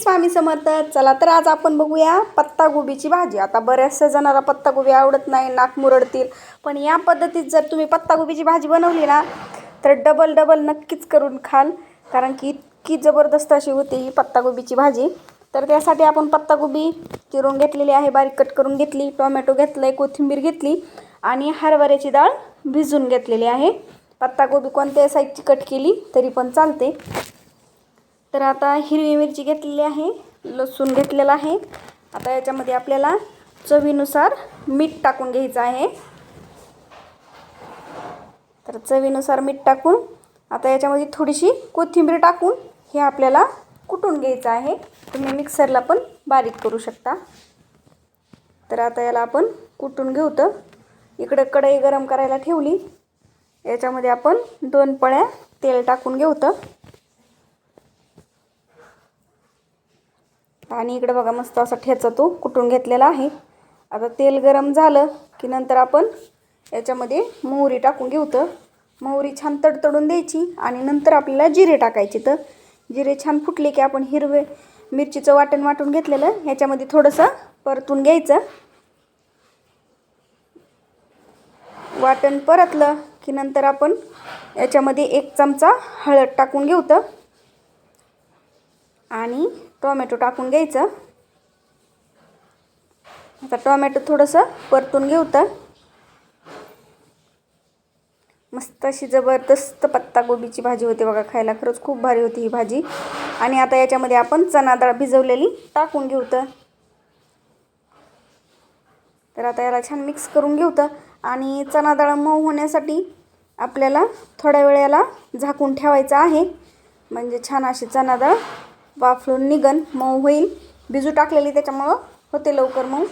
स्वामी समर्थ. चला तर आज आपण बघूया पत्तागोबीची भाजी. आता बऱ्याचशा जणांना पत्तागोबी आवडत नाही नाक मुरडतील. पण या पद्धतीत जर तुम्ही पत्तागोबीची भाजी बनवली ना तर डबल डबल नक्कीच करून खाल. कारण की इतकी जबरदस्त अशी होती ही पत्तागोबीची भाजी. तर त्यासाठी आपण पत्तागोबी चिरून घेतलेली आहे बारीक कट करून घेतली टोमॅटो घेतलं आहे कोथिंबीर घेतली आणि हरभऱ्याची डाळ भिजून घेतलेली आहे. पत्तागोबी कोणत्या साईजची कट केली तरी पण चालते. तर आता हिरवी मिरची घेतलेली आहे लसूण घेतलेला आहे. आता याच्यामध्ये आपल्याला चवीनुसार मीठ टाकून घ्यायचं आहे. तर चवीनुसार मीठ टाकून आता याच्यामध्ये थोडीशी कोथिंबीर टाकून हे आपल्याला कुटून घ्यायचं आहे. तुम्ही मिक्सरला पण बारीक करू शकता. तर आता याला आपण कुटून घेऊ तर इकडं कढई गरम करायला ठेवली. याच्यामध्ये आपण दोन पळ्या तेल टाकून घेऊ तर आणि इकडे बघा मस्त असा ठेचा तो कुटून घेतलेला आहे. आता तेल गरम झालं की नंतर आपण याच्यामध्ये मोहरी टाकून घेऊ तर मोहरी छान तडतडून द्यायची आणि नंतर आपल्याला जिरे टाकायचे तर. जिरे छान फुटले की आपण हिरवे मिरचीचं वाटण वाटून घेतलेलं ह्याच्यामध्ये थोडंसं परतून घ्यायचं. वाटण परतलं की नंतर आपण याच्यामध्ये एक चमचा हळद टाकून घेऊ तर आणि टोमॅटो टाकून घ्यायचं. आता टोमॅटो थोडंसं परतून घेऊ तर. मस्त अशी जबरदस्त पत्तागोबीची भाजी होती बघा खायला खरंच खूप भारी होती ही भाजी. आणि आता याच्यामध्ये आपण चना डाळ भिजवलेली टाकून घेऊ तर. आता याला छान मिक्स करून घेऊ तर. आणि चना डाळ मऊ होण्यासाठी आपल्याला थोड्या वेळेला झाकून ठेवायचं आहे. म्हणजे छान अशी चना डाळ वाफळून निघन मऊ होईल भिजू टाकलेली त्याच्यामुळं होते लवकर मऊ.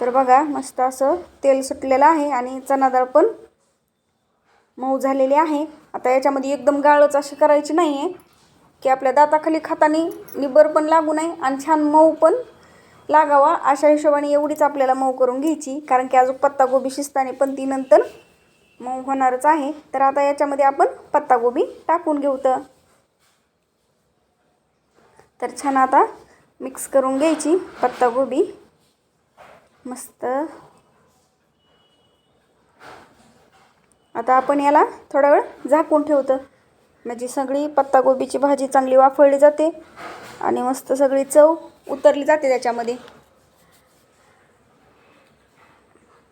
तर बघा मस्त असं तेल सुटलेलं आहे आणि चना डाळ पण मऊ झालेली आहे. आता याच्यामध्ये एकदम गाळच अशी करायची नाही आहे की आपल्या दाताखाली खातानी निबर पण लागू नये आणि छान मऊ पण लागावा. अशा हिशोबाने एवढीच आपल्याला मऊ करून घ्यायची कारण की अजून पत्तागोबी शिजताने पण ती नंतर मऊ होणारच आहे. तर आता याच्यामध्ये आपण पत्तागोबी टाकून घेऊ तर. तर छान आता मिक्स करून घ्यायची पत्तागोबी मस्त. आता आपण याला थोडा वेळ झाकून ठेवतो. म्हणजे सगळी पत्तागोबीची भाजी चांगली वाफळली जाते आणि मस्त सगळी चव उतरली जाते त्याच्यामध्ये.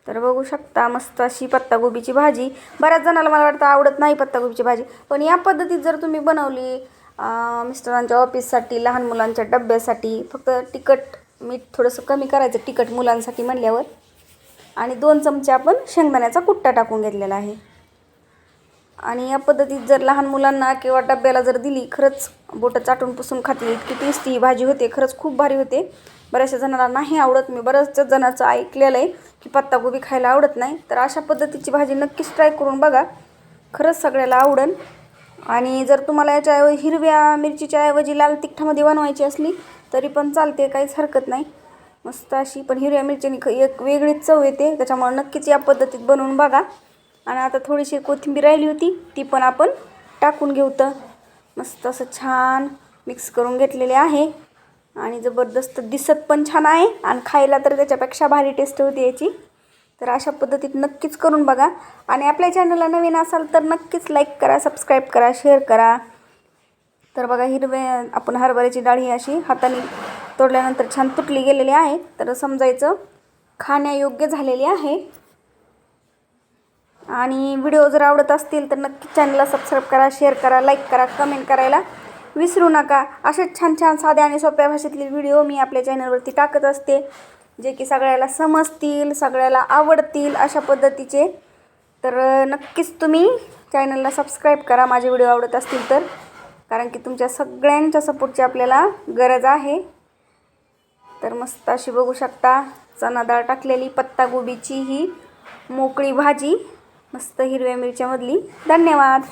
तर बघू शकता मस्त अशी पत्तागोबीची भाजी. बऱ्याच जणाला मला वाटतं आवडत नाही पत्तागोबीची भाजी. पण या पद्धतीत जर तुम्ही बनवली मिस्टरांच्या ऑफिससाठी लहान मुलांच्या डब्यासाठी फक्त तिखट मीठ थोडंसं कमी करायचं तिखट मुलांसाठी म्हणल्यावर. आणि दोन चमचे आपण शेंगदाण्याचा कुट्टा टाकून घेतलेला आहे. आणि या पद्धतीत जर लहान मुलांना किंवा डब्याला जर दिली खरंच बोटं चाटून पुसून खाते इतकी टेस्टी ही भाजी होते खरंच खूप भारी होते. बऱ्याचशा जणांना नाही आवडत मी बऱ्याचशा जणांचं ऐकलेलं आहे की पत्तागोबी खायला आवडत नाही. तर अशा पद्धतीची भाजी नक्कीच ट्राय करून बघा. खरंच सगळ्याला आवडेल आणि जर तुम्हाला याच्याऐवजी हिरव्या मिरचीच्या ऐवजी लाल तिखटामध्ये बनवायची असली तरी पण चालते काहीच हरकत नाही. मस्त अशी पण हिरव्या मिरचीने एक वेगळीच चव येते. त्याच्यामुळे नक्कीच या पद्धतीत बनवून बघा. आणि आता थोडीशी कोथिंबीर राहिली होती ती पण आपण टाकून घेऊ तर. मस्त असं छान मिक्स करून घेतलेले आहे. आणि जबरदस्त दिसत पण छान आहे. आणि खायला तर त्याच्यापेक्षा भारी टेस्ट होती याची. तर अशा पद्धतीत नक्कीच करून बघा. आणि आपल्या चॅनलला नवीन असाल तर नक्कीच लाईक करा सबस्क्राईब करा शेअर करा. तर बघा हिरवे आपण हरभऱ्याची डाळ ही अशी हाताने तोडल्यानंतर छान तुटली गेलेली आहे. तर समजायचं खाण्यायोग्य झालेली आहे. आणि व्हिडिओ जर आवडत असतील तर नक्की चॅनलला सबस्क्राईब करा शेअर करा लाईक करा कमेंट करायला विसरू नका. असेच छान छान साध्या आणि सोप्या भाषेतले व्हिडिओ मी आपल्या चॅनलवरती टाकत असते. जे की सगळ्याला समजतील सगळ्याला आवडतील अशा पद्धतीचे. तर नक्कीच तुम्ही चॅनलला सबस्क्राईब करा माझे व्हिडिओ आवडत असतील तर. कारण की तुमच्या सगळ्यांच्या सपोर्टची आपल्याला गरज आहे. तर मस्त अशी बघू शकता चना डाळ टाकलेली पत्तागोबीची ही मोकळी भाजी मस्त हिरव्या मिरच्यामधली. धन्यवाद!